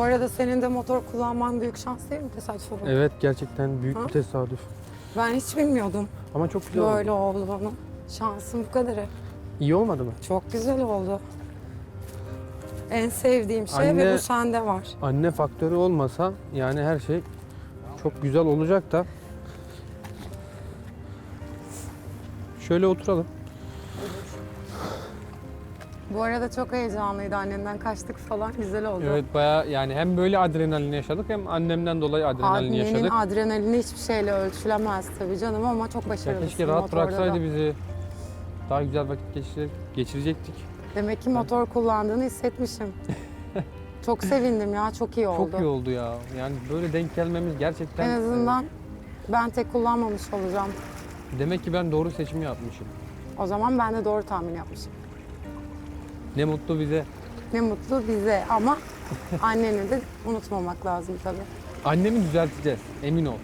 Bu arada senin de motor kullanman büyük şans değil mi tesadüf olarak? Evet gerçekten büyük Ha? bir tesadüf. Ben hiç bilmiyordum Ama çok güzel oldu. böyle olduğunu. Şansım bu kadarı. İyi olmadı mı? Çok güzel oldu. En sevdiğim şey ve Anne- bu sende var. Anne faktörü olmasa yani her şey çok güzel olacak da. Şöyle oturalım. Bu arada çok heyecanlıydı. Annemden kaçtık falan. Güzel oldu. Evet baya yani hem böyle adrenalin yaşadık hem annemden dolayı adrenalin Annenin yaşadık. adrenalini hiçbir şeyle ölçülemez tabii canım ama çok Ya başarılısın keşke rahat motorda da. bıraksaydı bizi. Daha güzel vakit geçirecek, geçirecektik. Demek ki motor kullandığını hissetmişim. çok sevindim ya. Çok iyi oldu. Çok iyi oldu ya. Yani böyle denk gelmemiz gerçekten... En azından ben tek kullanmamış olacağım. Demek ki ben doğru seçimi yapmışım. O zaman ben de doğru tahmin yapmışım. Ne mutlu bize. Ne mutlu bize ama anneni de unutmamak lazım tabii. Annemi düzelteceğiz. Emin ol.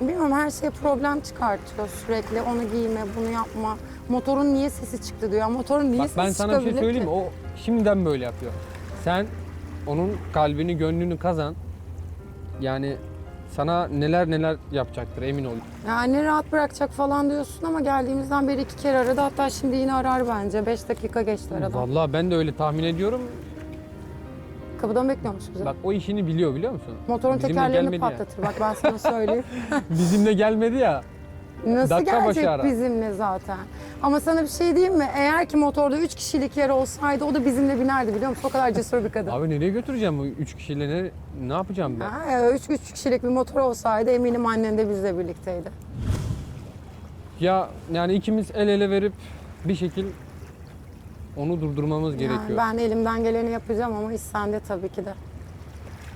Bilmiyorum her şey problem çıkartıyor sürekli. Onu giyme, bunu yapma. Motorun niye sesi çıktı diyor. Motorun niye Bak sesi ben sana bir şey söyleyeyim mi? O şimdiden böyle yapıyor. Sen onun kalbini, gönlünü kazan. Yani sana neler neler yapacaktır emin ol. Yani rahat bırakacak falan diyorsun ama geldiğimizden beri iki kere aradı. Hatta şimdi yine arar bence. Beş dakika geçti aradan. Vallahi ben de öyle tahmin ediyorum. Kapıdan bekliyormuş bizi. Bak o işini biliyor biliyor musun? Motorun bizimle tekerleğini gelmedi ya. patlatır. Bak ben sana söyleyeyim. Bizimle gelmedi ya. Nasıl Dakika başı gelecek ara. bizimle zaten? Ama sana bir şey diyeyim mi? Eğer ki motorda üç kişilik yer olsaydı o da bizimle binerdi biliyor musun? O kadar cesur bir kadın. Abi nereye götüreceğim bu üç kişiyle ne ne yapacağım ben? Ha, e, üç, üç kişilik bir motor olsaydı eminim annen de bizle birlikteydi. Ya yani ikimiz el ele verip bir şekil onu durdurmamız Yani gerekiyor. ben elimden geleni yapacağım ama iş sende tabii ki de.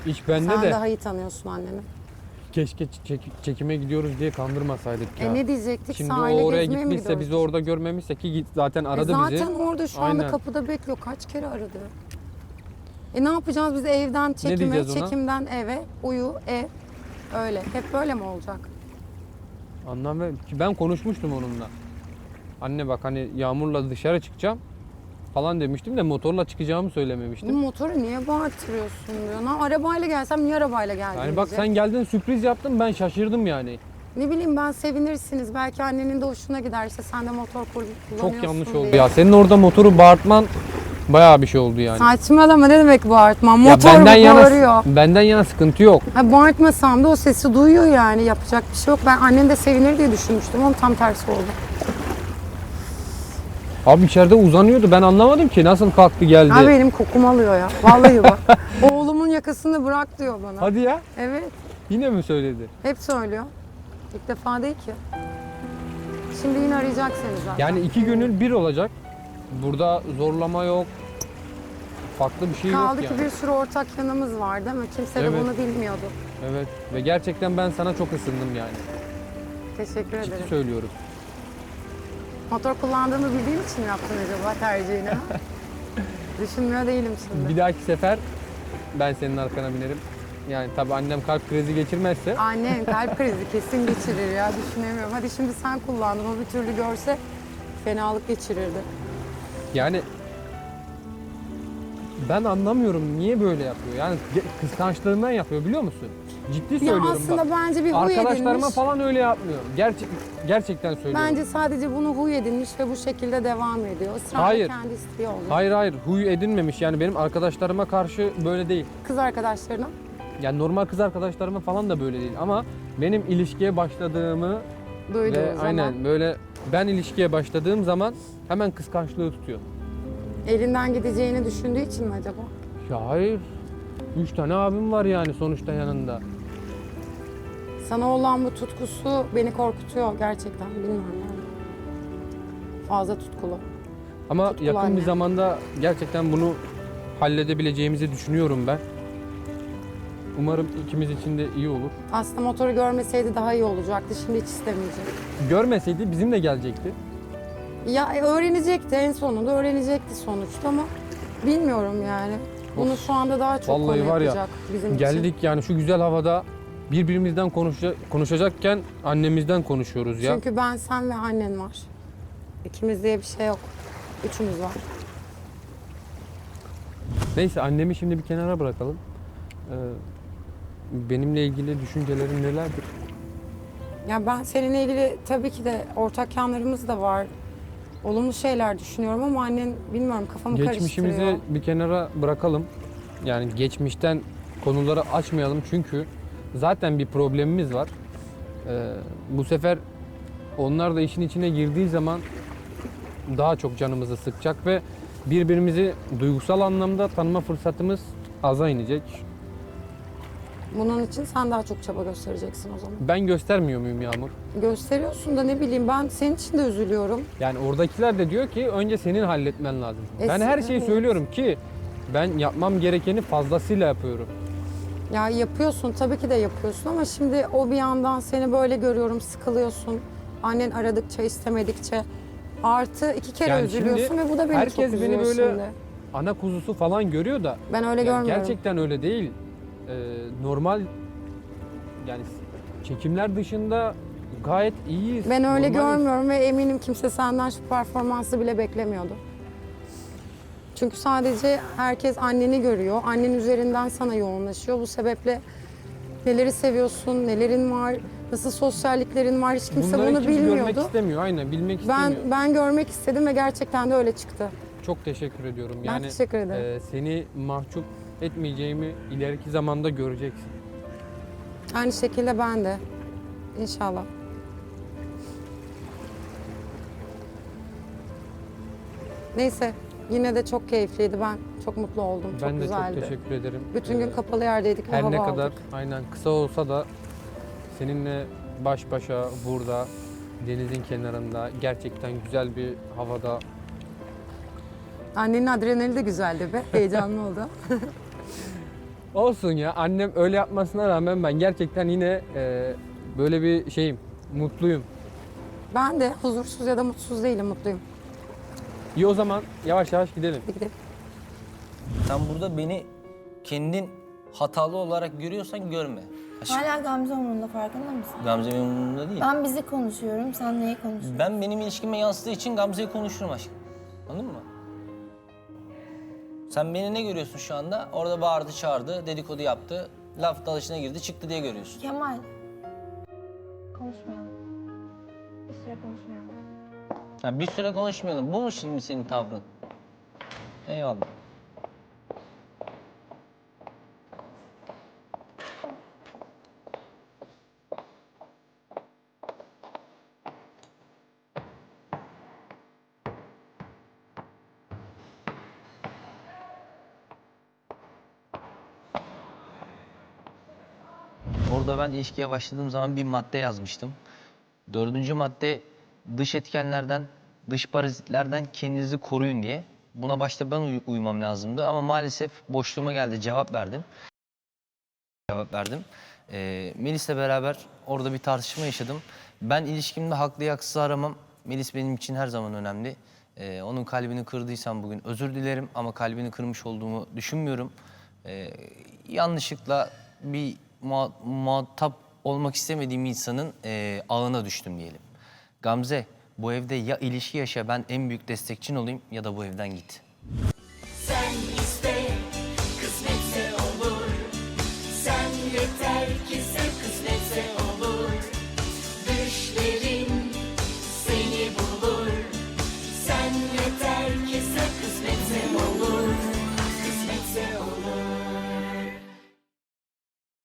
İş bende Sen de daha iyi tanıyorsun anneni. Keşke çek- çekime gidiyoruz diye kandırmasaydık ya. E ne diyecektik? Şimdi Sahile o oraya gitmişse bizi orada görmemişse ki git zaten E aradı zaten bizi. orada şu anda Aynen. kapıda bekliyor. Kaç kere aradı? E ne yapacağız biz evden çekime, çekimden eve, uyu, ev. Öyle. Hep böyle mi olacak? Anlam ben konuşmuştum onunla. Anne bak hani yağmurla dışarı çıkacağım falan demiştim de motorla çıkacağımı Bu söylememiştim. motoru niye bağırtırıyorsun diyor. Na, arabayla gelsem niye arabayla geldin Yani bak diyecek. sen geldin sürpriz yaptın ben şaşırdım yani. Ne bileyim ben sevinirsiniz. Belki annenin de hoşuna gider. İşte sen de motor kul- kullanıyorsun Çok yanlış diye. oldu ya. Senin orada motoru bağırtman bayağı bir şey oldu yani. Saçmalama ne demek bağırtma? Ya Motor benden mu yana bağırıyor? benden yana sıkıntı yok. Ha, bağırtmasam da o sesi duyuyor yani. Yapacak bir şey yok. Ben annen de sevinir diye düşünmüştüm ama tam tersi oldu. Abi içeride uzanıyordu. Ben anlamadım ki nasıl kalktı geldi. Ha benim kokum alıyor ya. Vallahi bak. Oğlumun yakasını bırak diyor bana. Hadi ya. Evet. Yine mi söyledi? Hep söylüyor. İlk defa değil ki. Şimdi yine arayacak seni zaten. Yani iki gönül bir olacak. Burada zorlama yok. Farklı bir şey Kaldı yok ki yani. bir sürü ortak yanımız var değil mi? Kimse de Evet. bunu bilmiyordu. Evet. Ve gerçekten ben sana çok ısındım yani. Teşekkür Ciddi ederim. söylüyorum. Motor kullandığımı bildiğim için mi yaptın acaba tercihini? Düşünmüyor değilim şimdi. Bir dahaki sefer ben senin arkana binerim. Yani tabii annem kalp krizi geçirmezse Annen kalp krizi kesin geçirir ya düşünemiyorum. Hadi şimdi sen kullandın o bir türlü görse fenalık geçirirdi. yani ben anlamıyorum niye böyle yapıyor. Yani kıskançlığından yapıyor biliyor musun? Ciddi Ya söylüyorum aslında bak. bence bir huy Arkadaşlarıma edinmiş. falan öyle yapmıyor. Gerçek gerçekten söylüyorum. Bence sadece bunu huy edinmiş ve bu şekilde devam ediyor. Israrla Hayır. kendi isteği oldu. Hayır hayır huy edinmemiş yani benim arkadaşlarıma karşı böyle değil. Kız arkadaşlarına Yani normal kız arkadaşlarıma falan da böyle değil ama benim ilişkiye başladığımı duyduğu ve zaman aynen böyle ben ilişkiye başladığım zaman hemen kıskançlığı tutuyor. elinden gideceğini düşündüğü için mi acaba? Ya hayır. Üç tane abim var yani sonuçta yanında. Sana olan bu tutkusu beni korkutuyor gerçekten bilmiyorum yani. Fazla tutkulu. Ama Tutkular yakın bir yani. zamanda gerçekten bunu halledebileceğimizi düşünüyorum ben. Umarım ikimiz için de iyi olur. Aslında motoru görmeseydi daha iyi olacaktı. Şimdi hiç istemeyecek. Görmeseydi bizimle gelecekti. Ya e, öğrenecekti en sonunda öğrenecekti sonuçta ama bilmiyorum yani. Bunu şu anda daha çok Vallahi konu var ya, yapacak bizim için. Geldik yani şu güzel havada birbirimizden konuşa- konuşacakken annemizden konuşuyoruz ya. Çünkü ben, sen ve annen var. İkimiz diye bir şey yok. Üçümüz var. Neyse annemi şimdi bir kenara bırakalım. e, benimle ilgili düşüncelerin nelerdir? Ya ben seninle ilgili tabii ki de ortak yanlarımız da var. Olumlu şeyler düşünüyorum ama annen bilmiyorum kafamı Geçmişimizi karıştırıyor. bir kenara bırakalım. Yani geçmişten konuları açmayalım çünkü zaten bir problemimiz var. Ee, bu sefer onlar da işin içine girdiği zaman daha çok canımızı sıkacak ve birbirimizi duygusal anlamda tanıma fırsatımız aza inecek. Bunun için sen daha çok çaba göstereceksin o zaman. Ben göstermiyor muyum Yağmur? Gösteriyorsun da ne bileyim ben senin için de üzülüyorum. Yani oradakiler de diyor ki önce senin halletmen lazım. E, ben her şeyi evet. söylüyorum ki ben yapmam gerekeni fazlasıyla yapıyorum. Ya yapıyorsun tabii ki de yapıyorsun ama şimdi o bir yandan seni böyle görüyorum sıkılıyorsun. Annen aradıkça istemedikçe artı iki kere Yani üzülüyorsun ve bu da beni herkes çok beni üzüyor böyle şimdi. Ana kuzusu falan görüyor da Ben öyle yani görmüyorum. gerçekten öyle değil. Ee, normal yani çekimler dışında gayet iyiyiz. Ben öyle normaliz. görmüyorum ve eminim kimse senden şu performansı bile beklemiyordu. Çünkü sadece herkes anneni görüyor. Annen üzerinden sana yoğunlaşıyor. Bu sebeple neleri seviyorsun, nelerin var, nasıl sosyalliklerin var hiç kimse Bunları bunu kimse görmek bilmiyordu. istemiyor. Aynen bilmek Ben istemiyor. ben görmek istedim ve gerçekten de öyle çıktı. Çok teşekkür ediyorum. Ben Yani teşekkür ederim. e, seni mahcup etmeyeceğimi ileriki zamanda göreceksin. Aynı şekilde ben de. İnşallah. Neyse yine de çok keyifliydi. Ben çok mutlu oldum. Çok ben de güzeldi. çok teşekkür ederim. Bütün gün Ee, kapalı yerdeydik ve Her ne kadar aldık. aynen kısa olsa da seninle baş başa burada denizin kenarında gerçekten güzel bir havada Annenin adrenali de güzeldi be. Heyecanlı oldu. olsun ya annem öyle yapmasına rağmen ben gerçekten yine e, böyle bir şeyim mutluyum. Ben de huzursuz ya da mutsuz değilim, mutluyum. İyi o zaman yavaş yavaş gidelim. Gidelim. Sen burada beni kendin hatalı olarak görüyorsan görme. Aşk- Hala Gamze umurunda farkında mısın? Gamze benim umurumda değil. Ben bizi konuşuyorum, sen neyi konuşuyorsun? Ben benim ilişkime yansıdığı için Gamze'yi konuşurum aşkım. Anladın mı? Sen beni ne görüyorsun şu anda? Orada bağırdı, çağırdı, dedikodu yaptı, laf dalışına girdi, çıktı diye görüyorsun. Kemal. Konuşmayalım. Bir süre konuşmayalım. Ha, bir süre konuşmayalım. Bu mu şimdi senin tavrın? Eyvallah. Orada ben ilişkiye başladığım zaman bir madde yazmıştım. Dördüncü madde dış etkenlerden, dış parazitlerden kendinizi koruyun diye. Buna başta ben uy- uymam lazımdı ama maalesef boşluğuma geldi cevap verdim. Cevap verdim. Ee, Melis'le beraber orada bir tartışma yaşadım. Ben ilişkimde haklı haksız aramam. Melis benim için her zaman önemli. Ee, onun kalbini kırdıysam bugün özür dilerim ama kalbini kırmış olduğumu düşünmüyorum. Ee, yanlışlıkla bir muha- muhatap olmak istemediğim insanın e, ağına düştüm diyelim. Gamze bu evde ya ilişki yaşa ben en büyük destekçin olayım ya da bu evden git. Sen iste, kısmetse olur. Sen yeter ki sev